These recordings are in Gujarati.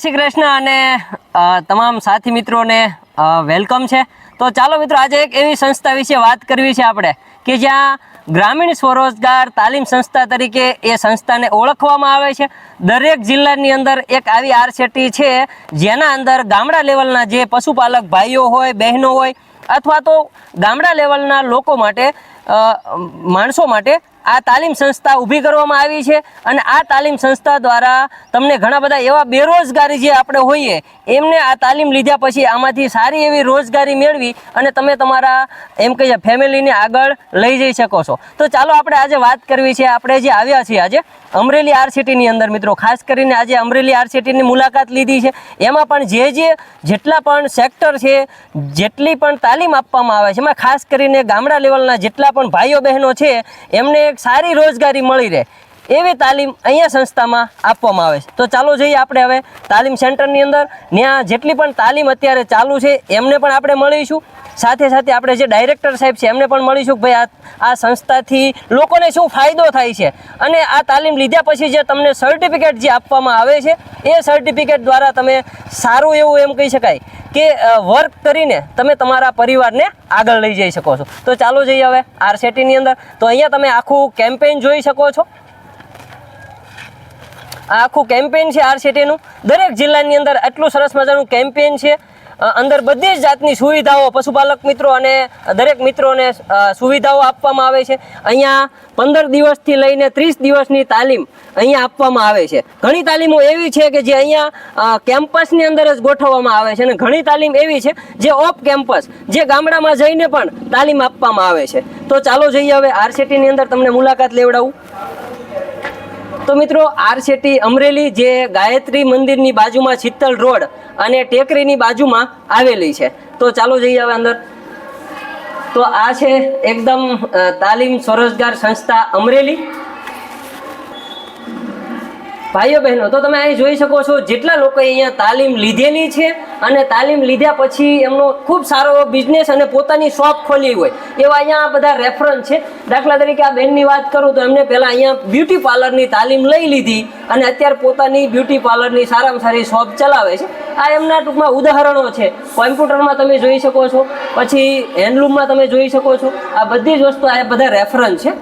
શ્રી કૃષ્ણ અને તમામ સાથી મિત્રોને વેલકમ છે. તો ચાલો મિત્રો, આજે એક એવી સંસ્થા વિશે વાત કરવી છે આપણે કે જ્યાં ગ્રામીણ સ્વરોજગાર તાલીમ સંસ્થા તરીકે એ સંસ્થાને ઓળખવામાં આવે છે. દરેક જિલ્લાની અંદર એક આવી આરસેટી છે, જેના અંદર ગામડા લેવલના જે પશુપાલક ભાઈઓ હોય, બહેનો હોય, અથવા તો ગામડા લેવલના લોકો માટે માણસો માટે આ તાલીમ સંસ્થા ઊભી કરવામાં આવી છે અને આ તાલીમ સંસ્થા દ્વારા તમને ઘણા બધા એવા બેરોજગારી જે આપણે હોઈએ, એમને આ તાલીમ લીધા પછી આમાંથી સારી એવી રોજગારી મેળવી અને તમે તમારા, એમ કહીએ ફેમિલીને આગળ લઈ જઈ શકો છો. તો ચાલો આપણે આજે વાત કરવી છે, આપણે જે આવ્યા છીએ આજે અમરેલી આરસીટીની અંદર મિત્રો. ખાસ કરીને આજે અમરેલી આરસીટીની મુલાકાત લીધી છે. એમાં પણ જે જે જેટલા પણ સેક્ટર છે, જેટલી પણ તાલીમ આપવામાં આવે છે, એમાં ખાસ કરીને ગામડા લેવલના જેટલા પણ ભાઈઓ બહેનો છે, એમને એક સારી રોજગારી મળી રહે. એવી તાલીમ અહીંયા સંસ્થામાં આપવામાં આવે છે. તો ચાલો જઈએ આપણે હવે તાલીમ સેન્ટરની અંદર ત્યાં જેટલી પણ તાલીમ અત્યારે ચાલુ છે એમને પણ આપણે મળીશું. સાથે સાથે આપણે જે ડાયરેક્ટર સાહેબ છે એમને પણ મળીશું ભાઈ આ આ સંસ્થાથી લોકોને શું ફાયદો થાય છે? અને આ તાલીમ લીધા પછી જે તમને સર્ટિફિકેટ જે આપવામાં આવે છે, એ સર્ટિફિકેટ દ્વારા તમે સારું એવું એમ કહી શકાય કે વર્ક કરીને તમે તમારા પરિવારને આગળ લઈ જઈ શકો છો. તો ચાલો જઈએ હવે આરસેટીની અંદર. તો અહીંયા તમે આખું કેમ્પેઇન જોઈ શકો છો. આખું કેમ્પેન છે આરસીટીનું દરેક જિલ્લાની અંદર આટલું સરસ મજાનું કેમ્પેન છે. અંદર બધી જ જાતની સુવિધાઓ પશુપાલક મિત્રો અને દરેક મિત્રોને સુવિધાઓ આપવામાં આવે છે. અહીંયા પંદર દિવસથી લઈને ત્રીસ દિવસની તાલીમ અહીંયા આપવામાં આવે છે. ઘણી તાલીમો એવી છે કે જે અહીંયા કેમ્પસની અંદર જ ગોઠવવામાં આવે છે અને ઘણી તાલીમ એવી છે જે ઓફ કેમ્પસ જે ગામડામાં જઈને પણ તાલીમ આપવામાં આવે છે. તો ચાલો જઈએ હવે આરસીટીની અંદર તમને મુલાકાત લેવડાવું. તો મિત્રો આરસેટી અમરેલી જે ગાયત્રી મંદિરની બાજુમાં શીતલ રોડ અને ટેકરીની બાજુમાં આવેલી છે. તો ચાલો જઈએ હવે અંદર. તો આ છે એકદમ તાલીમ સ્વરોજગાર સંસ્થા અમરેલી. ભાઈઓ બહેનો, તો તમે અહીં જોઈ શકો છો જેટલા લોકોએ અહીંયા તાલીમ લીધેલી છે અને તાલીમ લીધા પછી એમનો ખૂબ સારો બિઝનેસ અને પોતાની શોપ ખોલી હોય. એવા અહીંયા આ બધા રેફરન્સ છે. દાખલા તરીકે આ બહેનની વાત કરું તો એમને પહેલાં અહીંયા બ્યુટી પાર્લરની તાલીમ લઈ લીધી અને અત્યારે પોતાની બ્યુટી પાર્લરની સારામાં સારી શોપ ચલાવે છે. આ એમના ટૂંકમાં ઉદાહરણો છે. કોમ્પ્યુટરમાં તમે જોઈ શકો છો, પછી હેન્ડલૂમમાં તમે જોઈ શકો છો. આ બધી જ વસ્તુ આ બધા રેફરન્સ છે.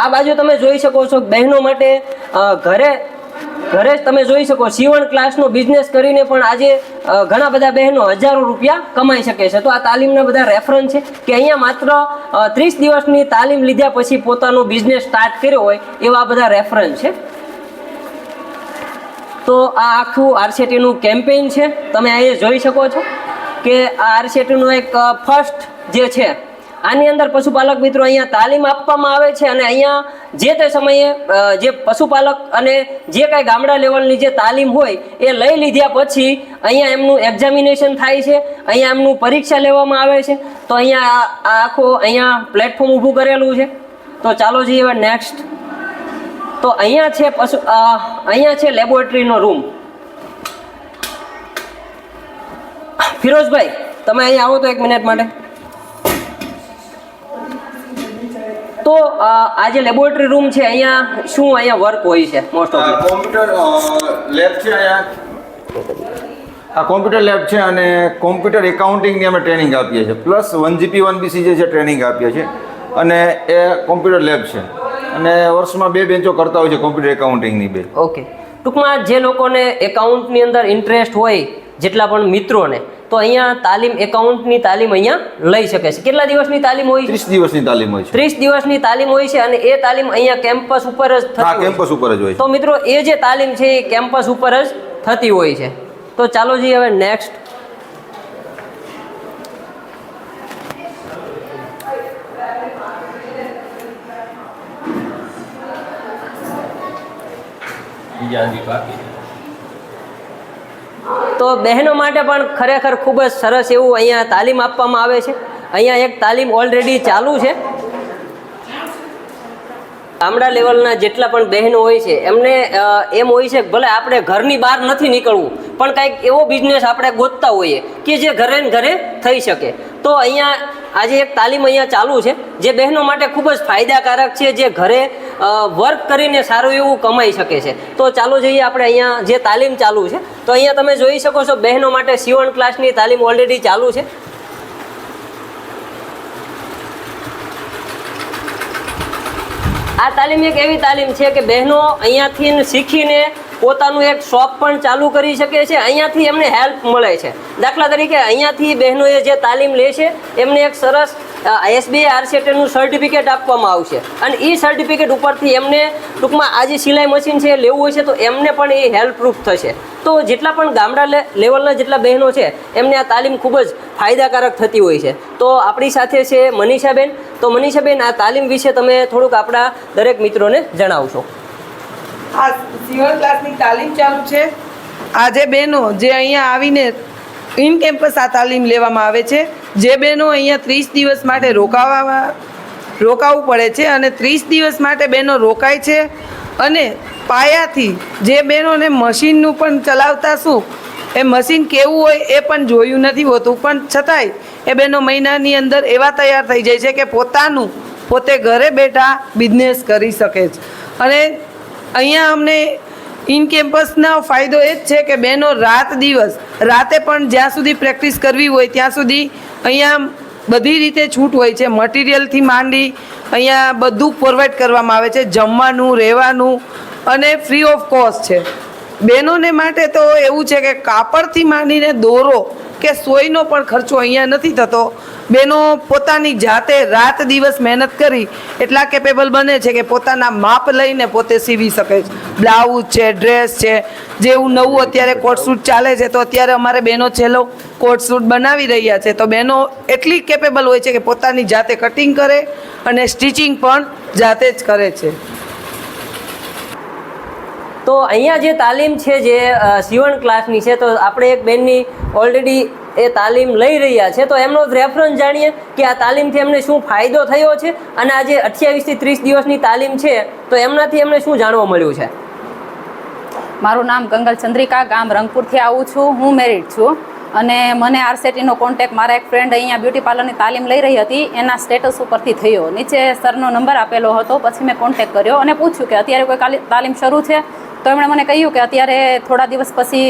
આ બાજુ તમે જોઈ શકો છો બહેનો માટે ઘરે ઘરે જ તમે જોઈ શકો, સીવણ ક્લાસનો બિઝનેસ કરીને પણ આજે ઘણા બધા બહેનો હજારો રૂપિયા કમાઈ શકે છે. તો આ તાલીમના બધા રેફરન્સ છે કે અહીંયા માત્ર ત્રીસ દિવસની તાલીમ લીધા પછી પોતાનો બિઝનેસ સ્ટાર્ટ કર્યો હોય એવા બધા રેફરન્સ છે. તો આ આખું આરસીટીનું કેમ્પેઇન છે. તમે અહીંયા જોઈ શકો છો કે આ આરસીટીનું એક ફર્સ્ટ જે છે આની અંદર પશુપાલક મિત્રો અહીંયા તાલીમ આપવામાં આવે છે અને અહીંયા જે તે સમયે જે પશુપાલક અને જે કાંઈ ગામડા લેવલની જે તાલીમ હોય એ લઈ લીધા પછી અહીંયા એમનું એક્ઝામિનેશન થાય છે, અહીંયા એમનું પરીક્ષા લેવામાં આવે છે. તો અહીંયા આ આખું અહીંયા પ્લેટફોર્મ ઊભું કરેલું છે. તો ચાલો જઈએ હવે નેક્સ્ટ તો અહીંયા છે પશુ અહીંયા છે લેબોરેટરીનો રૂમ ફિરોઝભાઈ તમે અહીંયા આવો તો એક મિનિટ માટે. તો આ જે લેબોરેટરી રૂમ છે અહીંયા શું અહીંયા વર્ક હોય છે મોસ્ટ ઓફ કોમ્પ્યુટર લેબ છે અહીંયા. આ કોમ્પ્યુટર લેબ છે અને કોમ્પ્યુટર એકાઉન્ટિંગની અમે ટ્રેનિંગ આપીએ છીએ. Plus one GP one BC જે છે ટ્રેનિંગ આપીએ છીએ. અને એ કોમ્પ્યુટર લેબ છે. અને વર્ષમાં બે બેન્ચો કરતા હોય છે કોમ્પ્યુટર એકાઉન્ટિંગની બે. ઓકે ટૂંકમાં જે લોકોને એકાઉન્ટની અંદર ઇન્ટરેસ્ટ હોય જેટલા પણ મિત્રોને તો અહીંયા તાલીમ એકાઉન્ટની તાલીમ અહીંયા લઈ શકે છે. કેટલા દિવસની તાલીમ હોય ત્રીસ દિવસની તાલીમ હોય છે. ત્રીસ દિવસની તાલીમ હોય છે અને એ તાલીમ અહીંયા કેમ્પસ ઉપર જ થતી. કેમ્પસ ઉપર જ હોય તો મિત્રો એ જે તાલીમ છે એ કેમ્પસ ઉપર જ થતી હોય છે. તો ચાલો જઈએ હવે નેક્સ્ટ તો બહેનો માટે પણ ખરેખર ખૂબ જ સરસ એવું અહીંયા તાલીમ આપવામાં આવે છે. અહીંયા એક તાલીમ ઓલરેડી ચાલુ છે. ગામડા લેવલના જેટલા પણ બહેનો હોય છે, એમને એમ હોય છે ભલે આપણે ઘરની બહાર નથી નીકળવું, પણ કંઈક એવો બિઝનેસ આપણે ગોતતા હોઈએ કે જે ઘરે ને ઘરે થઈ શકે. તો અહીંયા આજે એક તાલીમ અહીંયા ચાલુ છે, જે બહેનો માટે ખૂબ જ ફાયદાકારક છે, જે ઘરે વર્ક કરીને સારું એવું કમાઈ શકે છે. તો ચાલો જોઈએ આપણે અહીંયા જે તાલીમ ચાલુ છે. તો અહીંયા તમે જોઈ શકો છો બહેનો માટે સીવણ ક્લાસની તાલીમ ઓલરેડી ચાલુ છે. આ તાલીમ એક એવી તાલીમ છે કે બહેનો અહીંયાથી શીખીને પોતાનું એક શોપ પણ ચાલુ કરી શકે છે. અહીંયાથી એમને હેલ્પ મળે છે. દાખલા તરીકે અહીંયાથી બહેનોએ જે તાલીમ લે છે, એમને એક સરસ એસબીઆઈ આરસેટનું સર્ટિફિકેટ આપવામાં આવશે. અને એ સર્ટિફિકેટ ઉપરથી એમને ટૂંકમાં આ જે સિલાઈ મશીન છે એ લેવું હોય છે, તો એમને પણ એ હેલ્પપ્રૂફ થશે. તો જેટલા પણ ગામડા લેવલના જેટલા બહેનો છે, એમને આ તાલીમ ખૂબ જ ફાયદાકારક થતી હોય છે. તો આપણી સાથે છે મનીષાબેન. તો મનીષાબેન, આ તાલીમ વિશે તમે થોડુંક આપણા દરેક મિત્રોને જણાવશો. આ સીવણ ક્લાસની તાલીમ ચાલુ છે. આજે બહેનો જે અહીંયા આવીને ઇન કેમ્પસ આ તાલીમ લેવામાં આવે છે. જે બહેનો અહીંયા ત્રીસ દિવસ માટે રોકાવા રોકાવું પડે છે અને ત્રીસ દિવસ માટે બહેનો રોકાય છે અને પાયાથી જે બહેનોને મશીનનું પણ ચલાવતા શું? એ મશીન કેવું હોય એ પણ જોયું નથી હોતું. પણ છતાંય એ બહેનો મહિનાની અંદર એવા તૈયાર થઈ જાય છે કે પોતાનું પોતે ઘરે બેઠા બિઝનેસ કરી શકે છે. અને અહીંયા અમને ઇન કેમ્પસનો ફાયદો એ જ છે કે બહેનો રાત દિવસ, રાતે પણ જ્યાં સુધી પ્રેક્ટિસ કરવી હોય ત્યાં સુધી અહીંયા બધી રીતે છૂટ હોય છે. મટીરિયલથી માંડી અહીંયા બધું પ્રોવાઈડ કરવામાં આવે છે. જમવાનું, રહેવાનું અને ફ્રી ઓફ કોસ્ટ છે. બહેનોને માટે તો એવું છે કે કાપડથી માંડીને દોરો કે સોયનો પણ ખર્ચો અહીંયા નથી થતો. બહેનો પોતાની જાતે રાત દિવસ મહેનત કરી એટલા કેપેબલ બને છે કે પોતાના માપ લઈને પોતે સીવી શકે છે. બ્લાઉઝ છે, ડ્રેસ છે જેવું નવું અત્યારે કોટ સૂટ ચાલે છે, તો અત્યારે અમારે બહેનો છેલ્લો કોટ સૂટ બનાવી રહ્યા છે. તો બહેનો એટલી કેપેબલ હોય છે કે પોતાની જાતે કટિંગ કરે અને સ્ટિચિંગ પણ જાતે જ કરે છે. તો અહીંયા જે તાલીમ છે જે સીવણ ક્લાસની છે, તો આપણે એક બેનની ઓલરેડી એ તાલીમ લઈ રહ્યા છે. તો એમનો રેફરન્સ જાણીએ કે આ તાલીમથી એમને શું ફાયદો થયો છે અને આ જે અઠ્યાવીસથી ત્રીસ દિવસની તાલીમ છે, તો એમનાથી એમને શું જાણવા મળ્યું છે? મારું નામ ગંગલ ચંદ્રિકા, ગામ રંગપુરથી આવું છું. હું મેરિડ છું અને મને આરસેટીનો કોન્ટેક મારા એક ફ્રેન્ડ અહીંયા બ્યુટી પાર્લરની તાલીમ લઈ રહી હતી. એના સ્ટેટસ ઉપરથી થયો. નીચે સરનો નંબર આપેલો હતો. પછી મેં કોન્ટેક કર્યો અને પૂછ્યું કે અત્યારે કોઈ તાલીમ શરૂ છે? તો એમણે મને કહ્યું કે અત્યારે થોડા દિવસ પછી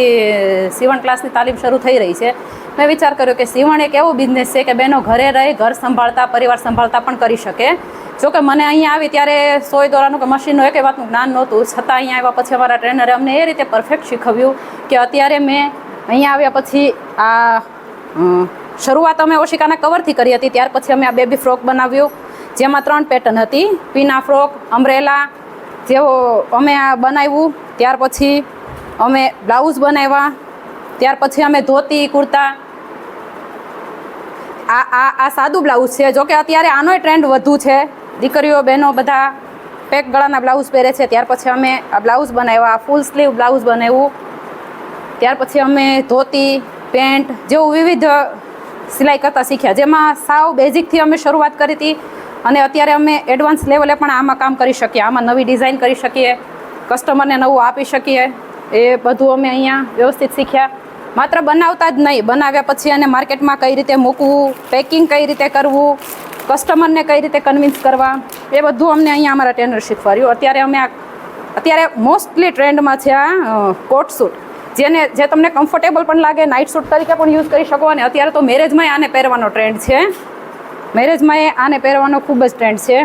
સીવણ ક્લાસની તાલીમ શરૂ થઈ રહી છે. મેં વિચાર કર્યો કે સીવણ એક એવો બિઝનેસ છે કે બહેનો ઘરે રહી, ઘર સંભાળતા, પરિવાર સંભાળતા પણ કરી શકે. જોકે મને અહીંયા આવી ત્યારે સોય દોરાનું કે મશીનનું એક વાતનું જ્ઞાન નહોતું. છતાં અહીંયા આવ્યા પછી અમારા ટ્રેનરે અમને એ રીતે પરફેક્ટ શીખવ્યું કે અત્યારે મેં અહીંયા આવ્યા પછી આ શરૂઆત અમે ઓશિકાના કવરથી કરી હતી. ત્યાર પછી અમે આ બેબી ફ્રોક બનાવ્યું, જેમાં ત્રણ પેટર્ન હતી. પીના ફ્રોક અમરેલા જેવો અમે આ બનાવ્યું, ત્યાર પછી અમે બ્લાઉઝ બનાવ્યા, ત્યાર પછી અમે ધોતી, કુર્તા, આ આ આ સાદું બ્લાઉઝ છે. જોકે અત્યારે આનોય ટ્રેન્ડ વધુ છે. દીકરીઓ, બહેનો બધા પેક ગળાના બ્લાઉઝ પહેરે છે. ત્યાર પછી અમે આ બ્લાઉઝ બનાવ્યા ફૂલ સ્લીવ બ્લાઉઝ બનાવ્યું. ત્યાર પછી અમે ધોતી, પેન્ટ જેવું વિવિધ સિલાઈ કરતાં શીખ્યા. જેમાં સાવ બેઝિકથી અમે શરૂઆત કરી હતી અને અત્યારે અમે એડવાન્સ લેવલે પણ આમાં કામ કરી શકીએ. આમાં નવી ડિઝાઇન કરી શકીએ કસ્ટમરને નવું આપી શકીએ. એ બધું અમે અહીંયા વ્યવસ્થિત શીખ્યા. માત્ર બનાવતા જ નહીં, બનાવ્યા પછી એને માર્કેટમાં કઈ રીતે મૂકવું પેકિંગ કઈ રીતે કરવું કસ્ટમરને કઈ રીતે કન્વિન્સ કરવા, એ બધું અમને અહીંયા અમારા ટ્રેનર શીખવાડ્યું. અત્યારે અમે આ, અત્યારે મોસ્ટલી ટ્રેન્ડમાં છે આ કોટ સૂટ જેને જે તમને કમ્ફર્ટેબલ પણ લાગે નાઇટ સૂટ તરીકે પણ યુઝ કરી શકો અને અત્યારે તો મેરેજમાં આને પહેરવાનો ટ્રેન્ડ છે. મેરેજમાં એ આને પહેરવાનો ખૂબ જ ટ્રેન્ડ છે.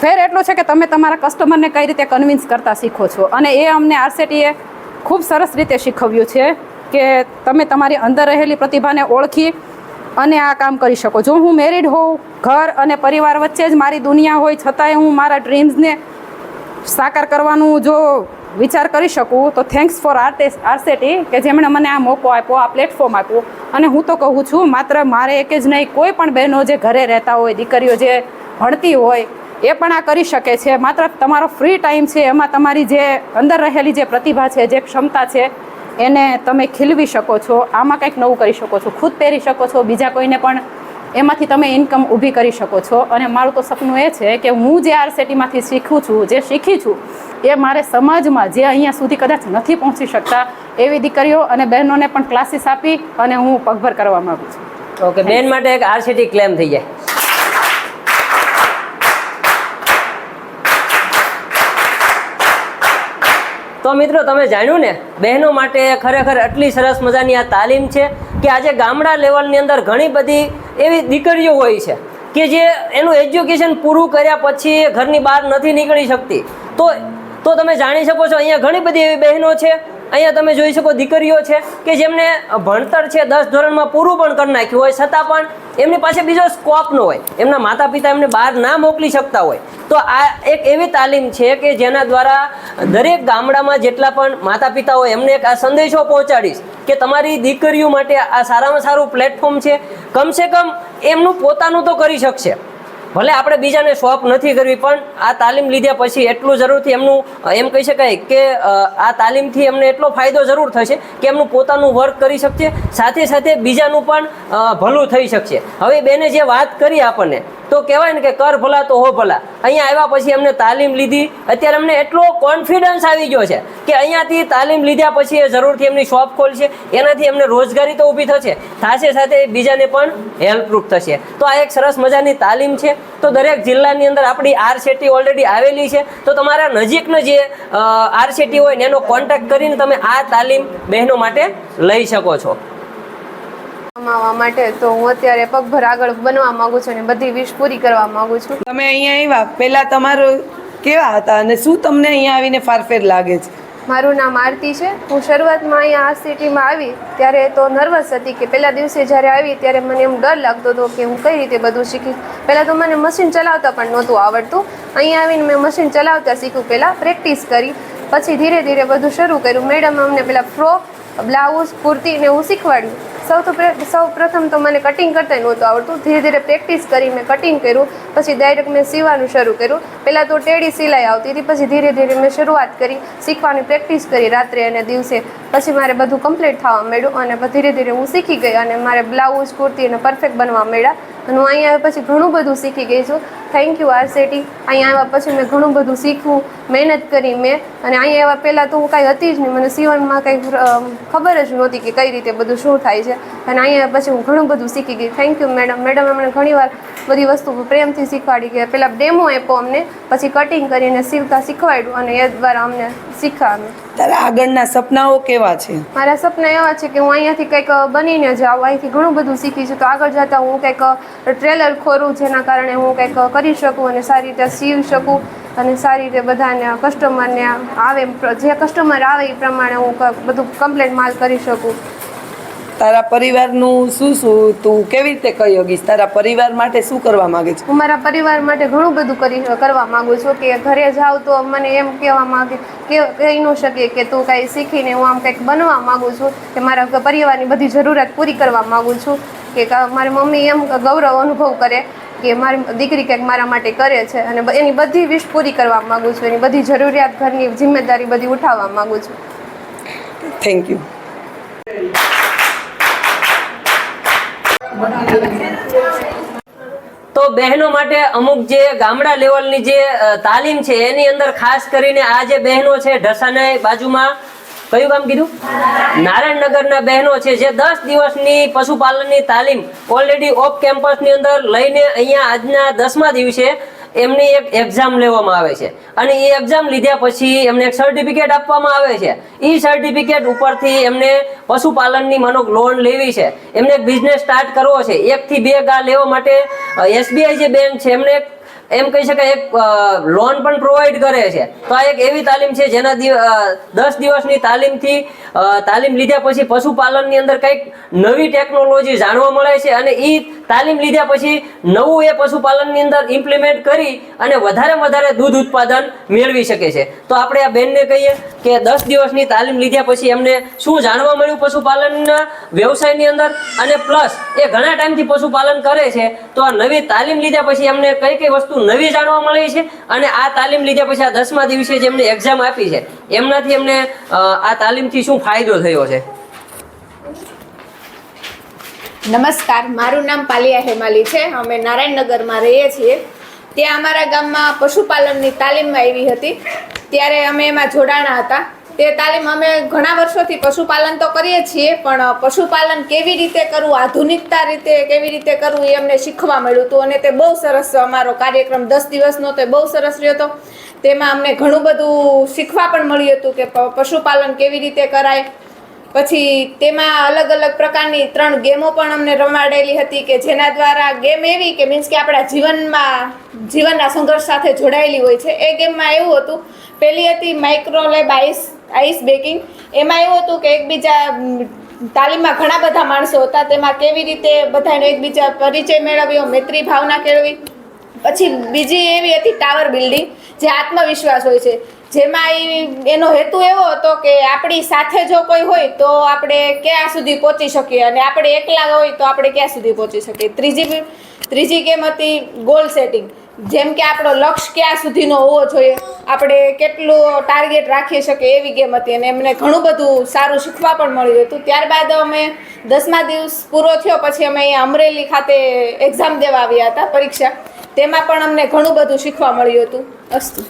ફેર એટલો છે કે તમે તમારા કસ્ટમરને કઈ રીતે કન્વિન્સ કરતા શીખો છો. અને એ અમને આરસેટીએ ખૂબ સરસ રીતે શીખવ્યું છે કે તમે તમારી અંદર રહેલી પ્રતિભાને ઓળખી અને આ કામ કરી શકો. જો હું મેરિડ હોઉં, ઘર અને પરિવાર વચ્ચે જ મારી દુનિયા હોય, છતાંય હું મારા ડ્રીમ્સને સાકાર કરવાનું જો વિચાર કરી શકું, તો થેન્ક્સ ફોર આર્ટે આરસેટી કે જેમણે મને આ મોકો આપ્યો, આ પ્લેટફોર્મ આપ્યું. અને હું તો કહું છું, માત્ર મારે એક જ નહીં, કોઈ પણ બહેનો જે ઘરે રહેતા હોય, દીકરીઓ જે ભણતી હોય, એ પણ આ કરી શકે છે. માત્ર તમારો ફ્રી ટાઈમ છે, એમાં તમારી જે અંદર રહેલી જે પ્રતિભા છે, જે ક્ષમતા છે, એને તમે ખીલવી શકો છો. આમાં કંઈક નવું કરી શકો છો. ખુદ પહેરી શકો છો, બીજા કોઈને પણ એમાંથી તમે ઇન્કમ ઊભી કરી શકો છો. અને મારું તો સપનું એ છે કે હું જે આરસેટીમાંથી શીખું છું, જે શીખી છું, એ મારે સમાજમાં જે અહીંયા સુધી કદાચ નથી પહોંચી શકતા, એવી દીકરીઓ અને બહેનોને પણ ક્લાસીસ આપી અને હું પગભર કરવા માગું છું. ઓકે બેન માટે એક આરસીટી ક્લેમ થઈ જાય. તો મિત્રો તમે જાણ્યું ને, બહેનો માટે ખરેખર આટલી સરસ મજાની આ તાલીમ છે કે આજે ગામડા લેવલની અંદર ઘણી બધી એવી દીકરીઓ હોય છે કે જે એનું એજ્યુકેશન પૂરું કર્યા પછી ઘરની બહાર નથી નીકળી શકતી. તો તો તમે જાણી શકો છો અહીંયા ઘણી બધી એવી બહેનો છે અહીંયા તમે જોઈ શકો દીકરીઓ છે કે જેમને ભણતર છે દસ ધોરણમાં પૂરું પણ કરી નાખ્યું હોય, છતાં પણ એમની પાસે બીજો સ્કોપ ન હોય. એમના માતા પિતા એમને બહાર ના મોકલી શકતા હોય. તો આ એક એવી તાલીમ છે કે જેના દ્વારા દરેક ગામડામાં જેટલા પણ માતા પિતા હોય એમને એક આ સંદેશો પહોંચાડીશ કે તમારી દીકરીઓ માટે આ સારામાં સારું પ્લેટફોર્મ છે. કમસે કમ એમનું પોતાનું તો કરી શકશે. ભલે આપણે બીજાને શોપ નથી કરવી, પણ આ તાલીમ લીધા પછી એટલું જરૂરથી એમનું, એમ કહી શકાય કે આ તાલીમથી એમને એટલો ફાયદો જરૂર થશે કે એમનું પોતાનું વર્ક કરી શકશે, સાથે સાથે બીજાનું પણ ભલું થઈ શકશે. હવે બેને જે વાત કરી આપણને તો કહેવાય ને કે કર ભલા તો હો ભલા. અહીંયા આવ્યા પછી એમને તાલીમ લીધી. અત્યારે અમને એટલો કોન્ફિડન્સ આવી ગયો છે કે અહીંયાથી તાલીમ લીધા પછી એ જરૂરથી એમની શોપ ખોલશે. એનાથી એમને રોજગારી તો ઊભી થશે. સાથે સાથે બીજાને પણ હેલ્પરૂપ થશે. તો આ એક સરસ મજાની તાલીમ છે. તો દરેક જિલ્લાની અંદર આપણી આરસેટી ઓલરેડી આવેલી છે. તો તમારા નજીકનો જે આરસેટી હોય ને એનો કોન્ટેક્ટ કરીને તમે આ તાલીમ બહેનો માટે લઈ શકો છો. કમાવા માટે તો હું અત્યારે પગભર આગળ બનવા માંગુ છું અને બધી વિશ પૂરી કરવા માંગુ છું. તમે અહીંયા આવ્યા પહેલા તમારો કેવા હતા અને શું તમને અહીંયા આવીને ફારફેર લાગે છે? મારું નામ આરતી છે. હું શરૂઆતમાં અહીંયા આ સિટીમાં આવી ત્યારે તો નર્વસ હતી કે પહેલા દિવસે જ્યારે આવી ત્યારે મને એમ ડર લાગતો હતો કે હું કઈ રીતે બધું શીખીશ. પહેલાં તો મને મશીન ચલાવતા પણ નહોતું આવડતું. અહીંયા આવીને મેં મશીન ચલાવતા શીખ્યું. પહેલાં પ્રેક્ટિસ કરી પછી ધીરે ધીરે બધું શરૂ કર્યું. મેડમ અમને પહેલાં ફ્રોક બ્લાઉઝ કુર્તી ને એવું શીખવાડ્યું. સૌથી તો સૌ પ્રથમ તો મને કટિંગ કરતા નહોતું આવડતું. ધીરે ધીરે પ્રેક્ટિસ કરી મેં કટિંગ કર્યું. પછી ડાયરેક્ટ મેં સીવાનું શરૂ કર્યું. પહેલાં તો ટેડી સિલાઈ આવતી હતી. પછી ધીરે ધીરે મેં શરૂઆત કરી. શીખવાની પ્રેક્ટિસ કરી રાત્રે અને દિવસે. પછી મારે બધું કમ્પ્લીટ થવા માંડ્યું અને ધીરે ધીરે હું શીખી ગઈ અને મારે બ્લાઉઝ કુર્તી અને પરફેક્ટ બનવા માંડ્યા. અને હું અહીંયા આવ્યા પછી ઘણું બધું શીખી ગઈ છું. થેન્ક યુ આરસેટી અહીંયા આવ્યા પછી મેં ઘણું બધું શીખવું, મહેનત કરી મેં. અને અહીંયા આવ્યા પહેલાં તો હું કાંઈ હતી જ નહીં. મને સીવનમાં કંઈ ખબર જ નહોતી કે કઈ રીતે બધું શું થાય છે. અને અહીંયા પછી હું ઘણું બધું શીખી ગઈ. થેન્ક યુ મેડમ મેડમ અમને ઘણીવાર બધી વસ્તુ પ્રેમથી શીખવાડી ગયા. પહેલાં ડેમો આપ્યો અમને પછી કટિંગ કરીને સીવતા શીખવાડ્યું અને એ દ્વારા અમને શીખા અમે. તારા આગળના સપનાઓ કેવા છે? મારા સપના એવા છે કે હું અહીંયાથી કંઈક બનીને જાઉં. અહીંથી ઘણું બધું શીખી છું. તો આગળ જતાં હું કંઈક ટ્રેલર ખોરું જેના કારણે હું કંઈક કરી શકું અને સારી રીતે સીવી શકું અને સારી રીતે બધાને કસ્ટમરને આવે. જે કસ્ટમર આવે એ પ્રમાણે હું બધું કમ્પ્લેટ માલ કરી શકું. તારા પરિવારનું શું શું તું કેવી રીતે કહી શકીશ તારા પરિવાર માટે શું કરવા માંગે છે? હું મારા પરિવાર માટે ઘણું બધું કરી કરવા માંગુ છું કે ઘરે જાઉં તો મને એમ કહેવા માંગે કે કહી ન શકે કે તું કાંઈ શીખીને હું આમ કંઈક બનવા માગું છું કે મારા પરિવારની બધી જરૂરિયાત પૂરી કરવા માગું છું કે કા- મારી મમ્મી એમ ગૌરવ અનુભવ કરે કે મારી દીકરી કંઈક મારા માટે કરે છે અને એની બધી વિશ પૂરી કરવા માગું છું એની બધી જરૂરિયાત ઘરની જિમ્મેદારી બધી ઉઠાવવા માગું છું. થેન્ક યુ તો બહેનો માટે અમુક જે ગામડા લેવલની જે તાલીમ છે, એની અંદર ખાસ કરીને આ જે બહેનો છે ઢસાના બાજુમાં, કયું ગામ કીધું? નારાયણનગરના બહેનો છે, જે દસ દિવસની પશુપાલનની તાલીમ ઓલરેડી ઓફ કેમ્પસની અંદર લઈને અહીંયા આજના દસમા દિવસે એમની એક એક્ઝામ લેવામાં આવે છે. અને એ એક્ઝામ લીધા પછી એમને એક સર્ટિફિકેટ આપવામાં આવે છે. એ સર્ટિફિકેટ ઉપરથી એમને પશુપાલનની મનો લોન લેવી છે. એમને બિઝનેસ સ્ટાર્ટ કરવો છે. એકથી બે ગા લેવા માટે એસબીઆઈ જે બેંક છે એમને એમ કહી શકાય, એક લોન પણ પ્રોવાઈડ કરે છે. તો આ એક એવી તાલીમ છે જેના દસ દિવસની તાલીમથી તાલીમ લીધા પછી પશુપાલનની અંદર કંઈક નવી ટેકનોલોજી જાણવા મળે છે અને એ તાલીમ લીધા પછી નવું એ પશુપાલનની અંદર ઇમ્પ્લિમેન્ટ કરી અને વધારે વધારે દૂધ ઉત્પાદન મેળવી શકે છે. તો આપણે આ બેનને કહીએ કે દસ દિવસની તાલીમ લીધા પછી એમને શું જાણવા મળ્યું પશુપાલનના વ્યવસાયની અંદર અને પ્લસ એ ઘણા ટાઈમથી પશુપાલન કરે છે, તો આ નવી તાલીમ લીધા પછી એમને કઈ કઈ વસ્તુ નવી જાણવા મળી છે? અને આ તાલીમ લીધા પછી આ દસમા દિવસે જે એમને એક્ઝામ આપી છે, એમનાથી એમને આ તાલીમથી શું ફાયદો થયો છે? નમસ્કાર, મારું નામ પાલિયા હેમાલી છે. અમે નારાયણનગરમાં રહીએ છીએ. ત્યાં અમારા ગામમાં પશુપાલનની તાલીમ આવી હતી. ત્યારે અમે એમાં જોડાણા હતા. તે તાલીમ અમે ઘણા વર્ષોથી પશુપાલન તો કરીએ છીએ, પણ પશુપાલન કેવી રીતે કરવું, આધુનિકતા રીતે કેવી રીતે કરવું એ અમને શીખવા મળ્યું હતું અને તે બહુ સરસ અમારો કાર્યક્રમ દસ દિવસનો તે બહુ સરસ રહ્યો હતો. તેમાં અમને ઘણું બધું શીખવા પણ મળ્યું હતું કે પશુપાલન કેવી રીતે કરાય. પછી તેમાં અલગ અલગ પ્રકારની ત્રણ ગેમો પણ અમને રમાડેલી હતી કે જેના દ્વારા ગેમ એવી કે મીન્સ કે આપણા જીવનમાં, જીવનના સંઘર્ષ સાથે જોડાયેલી હોય છે. એ ગેમમાં એવું હતું, પહેલી હતી માઇક્રોલેબ આઈસ આઈસ બેકિંગ એમાં એવું હતું કે એકબીજા તાલીમમાં ઘણા બધા માણસો હતા. તેમાં કેવી રીતે બધાને એકબીજા પરિચય મેળવ્યો, મૈત્રી ભાવના કેળવી. પછી બીજી એવી હતી ટાવર બિલ્ડિંગ જે આત્મવિશ્વાસ હોય છે. જેમાં એ એનો હેતુ એવો હતો કે આપણી સાથે જો કોઈ હોય તો આપણે ક્યાં સુધી પહોંચી શકીએ? અને આપણે એકલા હોય તો આપણે ક્યાં સુધી પહોંચી શકીએ? ત્રીજી ત્રીજી ગેમ હતી ગોલ સેટિંગ જેમ કે આપણો લક્ષ્ય ક્યાં સુધીનો હોવો જોઈએ. આપણે કેટલું ટાર્ગેટ રાખી શકીએ એવી ગેમ હતી અને એમને ઘણું બધું સારું શીખવા પણ મળ્યું હતું. ત્યારબાદ અમે દસમા દિવસ પૂરો થયો, પછી અમે અહીંયા અમરેલી ખાતે એક્ઝામ દેવા આવ્યા હતા પરીક્ષા. તેમાં પણ અમને ઘણું બધું શીખવા મળ્યું હતું. અસ્તુ.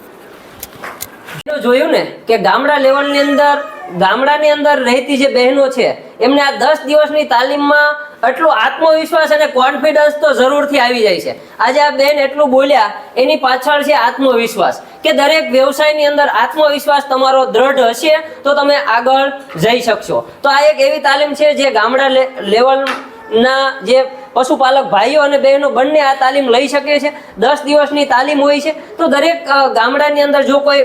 જોયું ને કે ગામડા લેવલની અંદર ગામડાની અંદર રહેતી જે બહેનો છે, એમને આ દસ દિવસની તાલીમમાં એટલો આત્મવિશ્વાસ અને કોન્ફિડન્સ તો જરૂરથી આવી જાય છે. આજે આ બેન એટલું બોલ્યા, એની પાછળ છે આત્મવિશ્વાસ. કે દરેક વ્યવસાયની અંદર આત્મવિશ્વાસ તમારો દ્રઢ હશે, તો તમે આગળ જઈ શકશો. તો આ એક એવી તાલીમ છે જે ગામડા લે- લેવલના જે પશુપાલક ભાઈઓ અને બહેનો બંને આ તાલીમ લઈ શકે છે, દસ દિવસની તાલીમ હોય છે, તો દરેક ગામડાની અંદર જો કોઈ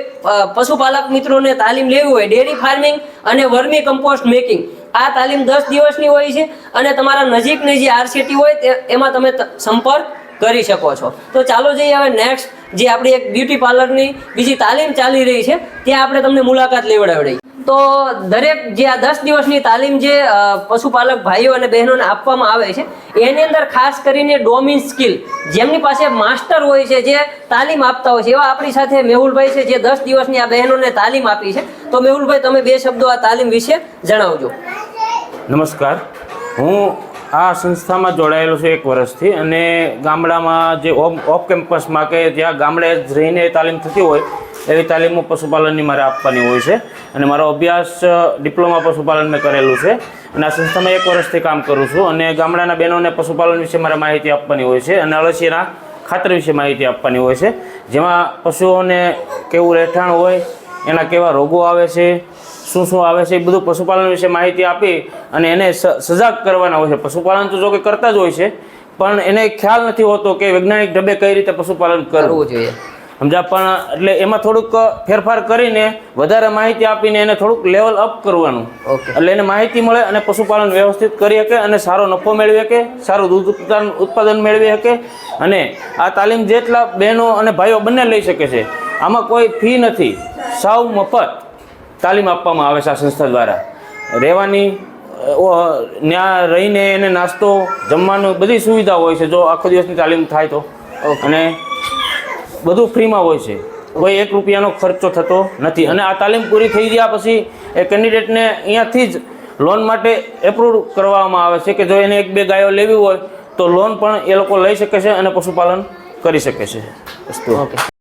પશુપાલક મિત્રોને તાલીમ લેવી હોય, ડેરી ફાર્મિંગ અને વર્મી કમ્પોસ્ટ મેકિંગ, આ તાલીમ દસ દિવસની હોય છે અને તમારા નજીકની જે આરસીટી હોય તે, એમાં તમે સંપર્ક કરી શકો છો. તો ચાલો જઈએ હવે નેક્સ્ટ જે આપણી એક બ્યુટી પાર્લરની બીજી તાલીમ ચાલી રહી છે, ત્યાં આપણે તમને મુલાકાત લેવડાવડી તો દરેક જે આ દસ દિવસની તાલીમ જે પશુપાલક ભાઈઓ અને બહેનોને આપવામાં આવે છે, એની અંદર ખાસ કરીને ડોમિન સ્કિલ, જેમની પાસે માસ્ટર હોય છે, જે તાલીમ આપતા હોય છે. એવા આપણી સાથે મેહુલભાઈ છે, જે દસ દિવસની આ બહેનોને તાલીમ આપી છે. તો મેહુલભાઈ, તમે બે શબ્દો આ તાલીમ વિશે જણાવજો. નમસ્કાર. હું આ સંસ્થામાં જોડાયેલો છું એક વર્ષથી અને ગામડામાં જે ઓફ કેમ્પસમાં કે જ્યાં ગામડે જ રહીને તાલીમ થતી હોય, એવી તાલીમો પશુપાલનની મારે આપવાની હોય છે. અને મારો અભ્યાસ ડિપ્લોમા પશુપાલન મેં કરેલું છે. અને આ સંસ્થામાં એક વર્ષથી કામ કરું છું અને ગામડાના બહેનોને પશુપાલન વિશે મારે માહિતી આપવાની હોય છે અને અળસિયાના ખાતર વિશે માહિતી આપવાની હોય છે. જેમાં પશુઓને કેવું રહેઠાણ હોય, એના કેવા રોગો આવે છે શું શું આવે છે એ બધું પશુપાલન વિશે માહિતી આપી અને એને સ- સજાગ કરવાના હોય છે. પશુપાલન તો જો કે કરતા જ હોય છે પણ એને ખ્યાલ નથી હોતો કે વૈજ્ઞાનિક ઢબે કઈ રીતે પશુપાલન કરવું. જોઈએ. સમજા પણ એટલે એમાં થોડુંક ફેરફાર કરીને વધારે માહિતી આપીને એને થોડુંક લેવલ અપ કરવાનું. ઓકે એટલે એને માહિતી મળે અને પશુપાલન વ્યવસ્થિત કરી શકે અને સારો નફો મેળવી શકે સારું દૂધ ઉત્પાદન ઉત્પાદન મેળવી શકે અને આ તાલીમ જેટલા બહેનો અને ભાઈઓ બંને લઈ શકે છે આમાં કોઈ ફી નથી. સાવ મફત. તાલીમ આપવામાં આવે છે આ સંસ્થા દ્વારા. રહેવાની ત્યાં રહીને એને નાસ્તો જમવાનું બધી સુવિધા હોય છે. જો આખો દિવસની તાલીમ થાય તો. અને બધું ફ્રીમાં હોય છે. કોઈ એક રૂપિયાનો ખર્ચો થતો નથી. અને આ તાલીમ પૂરી થઈ ગયા પછી એ કેન્ડિડેટને અહીંયાથી જ લોન માટે એપ્રુવ કરવામાં આવે છે કે જો એને એક બે ગાયો લેવી હોય તો લોન પણ એ લોકો લઈ શકે છે અને પશુપાલન કરી શકે છે. ઓકે.